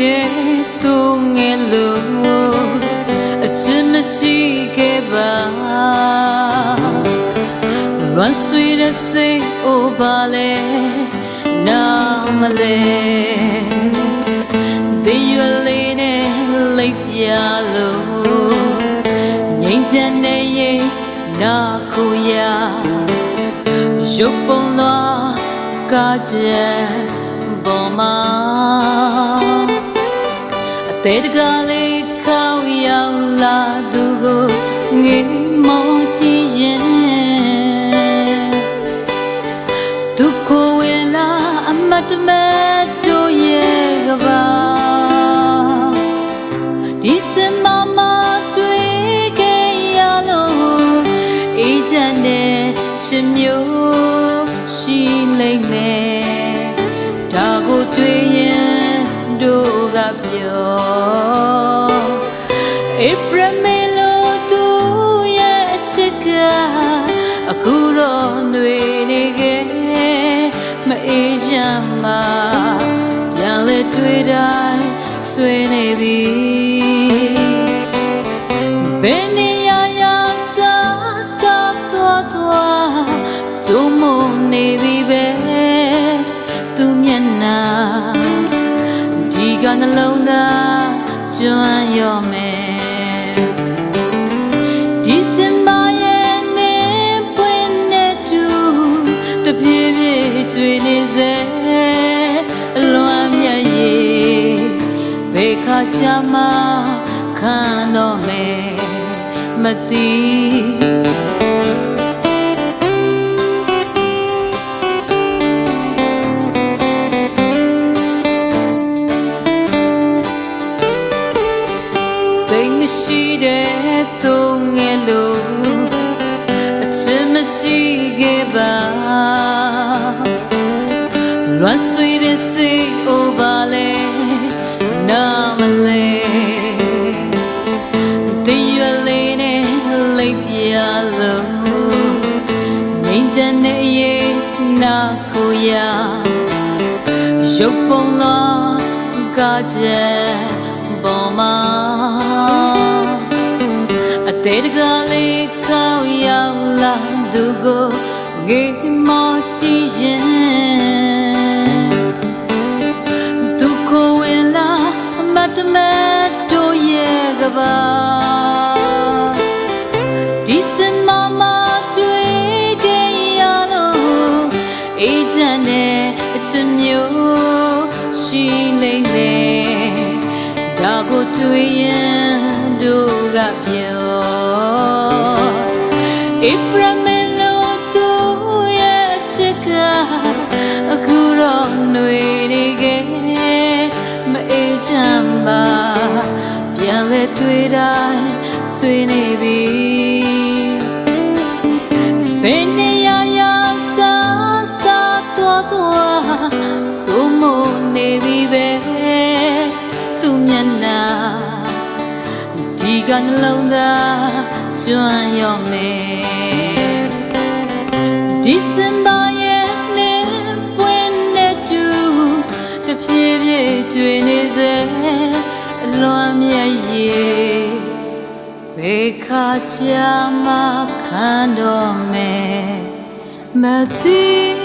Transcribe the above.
တဲ့သူငယ်လို့အချစ်မရှိခဲ့ပါလွန်ဆွေတဲ့စိတ်အိုပါလေနာမလဲဒီရွယ်လေးနဲ့လိပ်ပြလို့ငိမ့်ချမ်းတဲ့ရဲ့နာခုရရုပ်ပုံလွားကားချက်ပေါ်မှာ အသေးတကားလေးခေါင်းရောက်လာသူကိုငေးမောကြည့်ရင်ဒုက္ခဝင်လာအမတ်တမဲ့တို့ရဲ့ကဘာဒီစင်မမတွေ့ခဲ့ရလို့အေးချမ်းတဲ့ချစ်မျိုးရှိလိမ့်မယ်ဒါကိုတွေ့ရင်တို့က ပြောဧပြီမေလိုသူရဲ့အချစ်ကအခုတော့ຫນွေနေခဲ့မအေးချမ်းမှာပြန်လဲတွေ့တိုင်းဆွေးနေပြီဘယ်နေရာရာစားစားသွားသွားစုံမနေပြီပဲသူမျက်နှာဒီ ကနှလုံးသားကျွမ်းရောမယ်ဒီစင်မရဲ့နေပွင့်နေတူတဖြည်းဖြည်းကျွေနေစေအလွမ်းမြတ်ရဲ့ဘေခါချမခံတော့မယ်မသိ တ်မရှိတဲ့သူငယ်လို့အချစ်မရှိခဲ့ပါလွမ်းဆွေးတဲ့စိတ်အိုပါလေနာမလဲတင်ရွယ်လေးနဲ့လိပ်ပြလို့ငိမ့်ချမ်းတဲ့ရေနာကိုရရုပ်ပုံလားကားချက်ပေါ်မှာ အသေးတကလေးခေါင်းရောက်လာသူကိုငေးမောကြည့်ရင်သူကိုဝင်လာအမတ်တမဲ့တို့ရဲ့ကဘာဒီစင်မမတွေ့ခဲ့ရလို့အေးချမ်းတဲ့အချစ်မျိုးရှိလိမ့်မယ်ဒါကိုတွေ့ရင် တို့ကပြောဧပြီမေလိုသူရဲ့အချစ်ကအခုတော့ຫນွေနေခဲ့မအေးချမ်းပါပြန်လဲတွေ့တိုင်းဆွေးနေပြီဘယ်နေရာရာစားစားသွားသွားစုံမနေပြီပဲသူမျက်နှာဒီ ကနှလုံးသားကျွမ်းရောမယ်ဒီစင်ပါရဲ့နေပွင့်နေတူတဖြည်းဖြည်းကျွေနေစေအလွန်မြတ်ရဲ့ဘေခါချာမခံတော်မယ်မသိ